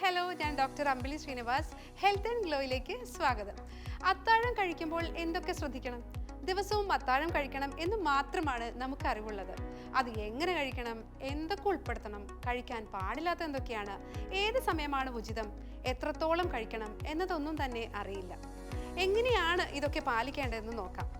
Hello ഞാൻ doctor Ambili Srinivas. Health and ഗ്ലോയിലേക്ക് സ്വാഗതം. അത്താഴം കഴിക്കുമ്പോൾ എന്തൊക്കെ ശ്രദ്ധിക്കണം? ദിവസവും അത്താഴം കഴിക്കണം എന്ന് മാത്രമാണ് നമുക്ക് അറിവുള്ളത്. അത് എങ്ങനെ കഴിക്കണം? എന്തൊക്കെ ഉൾപ്പെടുത്തണം? കഴിക്കാൻ പാടില്ലാത്ത എന്തൊക്കെയാണ്? ഏത് സമയമാണ് ഉചിതം? എത്രത്തോളം കഴിക്കണം? എന്നതൊന്നും തന്നെ അറിയില്ല. എങ്ങനെയാണ് ഇതൊക്കെ പാലിക്കേണ്ടതെന്ന് നോക്കാം.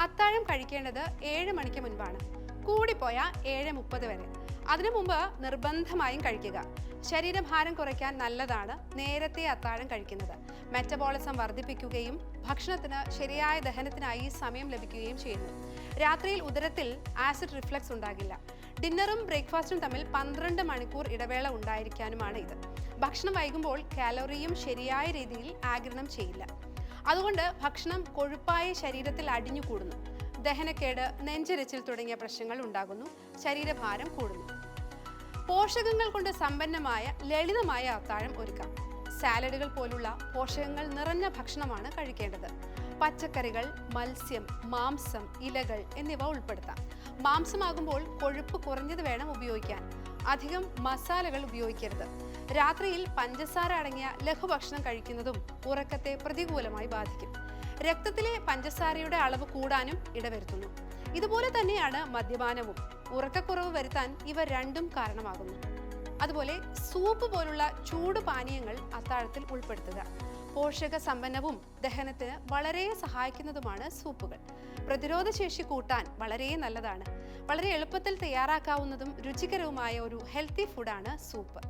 അത്താഴം കഴിക്കേണ്ടത് ഏഴ് മണിക്ക് മുൻപാണ്. കൂടിപ്പോയാൽ ഏഴ് മുപ്പത് വരെ. അതിനു മുമ്പ് നിർബന്ധമായും കഴിക്കുക. ശരീരഭാരം കുറയ്ക്കാൻ നല്ലതാണ് നേരത്തെ അത്താഴം കഴിക്കുന്നത്. മെറ്റബോളിസം വർദ്ധിപ്പിക്കുകയും ഭക്ഷണത്തിന് ശരിയായ ദഹനത്തിനായി സമയം ലഭിക്കുകയും ചെയ്യുന്നു. രാത്രിയിൽ ഉദരത്തിൽ ആസിഡ് റിഫ്ലക്സ് ഉണ്ടാകില്ല. ഡിന്നറും ബ്രേക്ക്ഫാസ്റ്റും തമ്മിൽ പന്ത്രണ്ട് മണിക്കൂർ ഇടവേള ഉണ്ടായിരിക്കാനുമാണ് ഇത്. ഭക്ഷണം വൈകുമ്പോൾ കാലോറിയും ശരിയായ രീതിയിൽ ആഗിരണം ചെയ്യില്ല. അതുകൊണ്ട് ഭക്ഷണം കൊഴുപ്പായ ശരീരത്തിൽ അടിഞ്ഞുകൂടുന്നു. ദഹനക്കേട് നെഞ്ചരച്ചിൽ തുടങ്ങിയ പ്രശ്നങ്ങൾ ഉണ്ടാകുന്നു. ശരീരഭാരം കൂടുന്നു. പോഷകങ്ങൾ കൊണ്ട് സമ്പന്നമായ ലളിതമായ അത്താഴം ഒരുക്കാം. സാലഡുകൾ പോലുള്ള പോഷകങ്ങൾ നിറഞ്ഞ ഭക്ഷണമാണ് കഴിക്കേണ്ടത്. പച്ചക്കറികൾ മത്സ്യം മാംസം ഇലകൾ എന്നിവ ഉൾപ്പെടുത്താം. മാംസമാകുമ്പോൾ കൊഴുപ്പ് കുറഞ്ഞത് വേണം ഉപയോഗിക്കാൻ. അധികം മസാലകൾ ഉപയോഗിക്കരുത്. രാത്രിയിൽ പഞ്ചസാര അടങ്ങിയ ലഘുഭക്ഷണം കഴിക്കുന്നതും ഉറക്കത്തെ പ്രതികൂലമായി ബാധിക്കും. രക്തത്തിലെ പഞ്ചസാരയുടെ അളവ് കൂടാനും ഇടവരുത്തുന്നു. ഇതുപോലെ തന്നെയാണ് മദ്യപാനവും. ഉറക്കക്കുറവ് വരുത്താൻ ഇവ രണ്ടും കാരണമാകുന്നു. അതുപോലെ സൂപ്പ് പോലുള്ള ചൂട് പാനീയങ്ങൾ അത്താഴത്തിൽ ഉൾപ്പെടുത്തുക. പോഷക സമ്പന്നവും ദഹനത്തിന് വളരെ സഹായിക്കുന്നതുമാണ് സൂപ്പുകൾ. പ്രതിരോധ ശേഷി കൂട്ടാൻ വളരെ നല്ലതാണ്. വളരെ എളുപ്പത്തിൽ തയ്യാറാക്കാവുന്നതും രുചികരവുമായ ഒരു ഹെൽത്തി ഫുഡാണ് സൂപ്പ്.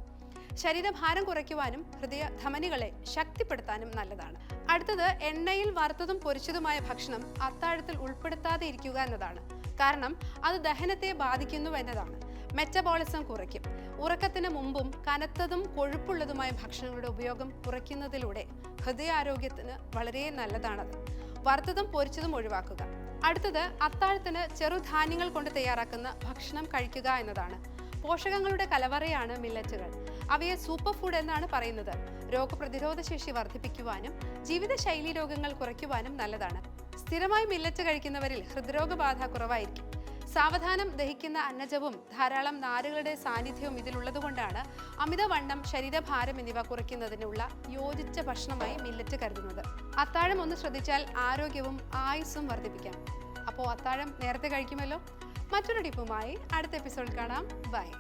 ശരീരഭാരം കുറയ്ക്കുവാനും ഹൃദയ ധമനികളെ ശക്തിപ്പെടുത്താനും നല്ലതാണ്. അടുത്തത് എണ്ണയിൽ വറുത്തതും പൊരിച്ചതുമായ ഭക്ഷണം അത്താഴത്തിൽ ഉൾപ്പെടുത്താതെ ഇരിക്കുക എന്നതാണ്. കാരണം അത് ദഹനത്തെ ബാധിക്കുന്നു എന്നതാണ്. മെറ്റബോളിസം കുറയ്ക്കും. ഉറക്കത്തിന് മുമ്പും കനത്തതും കൊഴുപ്പുള്ളതുമായ ഭക്ഷണങ്ങളുടെ ഉപയോഗം കുറയ്ക്കുന്നതിലൂടെ ഹൃദയാരോഗ്യത്തിന് വളരെ നല്ലതാണത്. വറുത്തതും പൊരിച്ചതും ഒഴിവാക്കുക. അടുത്തത് അത്താഴത്തിന് ചെറുധാന്യങ്ങൾ കൊണ്ട് തയ്യാറാക്കുന്ന ഭക്ഷണം കഴിക്കുക എന്നതാണ്. പോഷകങ്ങളുടെ കലവറയാണ് മില്ലറ്റുകൾ അവയെ സൂപ്പർ ഫുഡ് എന്നാണ് പറയുന്നത്. രോഗപ്രതിരോധ ശേഷി വർദ്ധിപ്പിക്കുവാനും ജീവിതശൈലി രോഗങ്ങൾ കുറയ്ക്കുവാനും നല്ലതാണ്. സ്ഥിരമായി മില്ലറ്റ് കഴിക്കുന്നവരിൽ ഹൃദ്രോഗബാധ കുറവായിരിക്കും. സാവധാനം ദഹിക്കുന്ന അന്നജവും ധാരാളം നാരുകളുടെ സാന്നിധ്യവും ഇതിലുള്ളതുകൊണ്ടാണ് അമിതവണ്ണം ശരീരഭാരം എന്നിവ കുറയ്ക്കുന്നതിനുള്ള യോജിച്ച ഭക്ഷണമായി മില്ലറ്റ് കരുതുന്നത്. അത്താഴം ഒന്ന് ശ്രദ്ധിച്ചാൽ ആരോഗ്യവും ആയുസ്സും വർദ്ധിപ്പിക്കാം. അപ്പോൾ അത്താഴം നേരത്തെ കഴിക്കുമല്ലോ? മറ്റൊരു ടിപ്പുമായി അടുത്ത എപ്പിസോഡ് കാണാം. ബൈ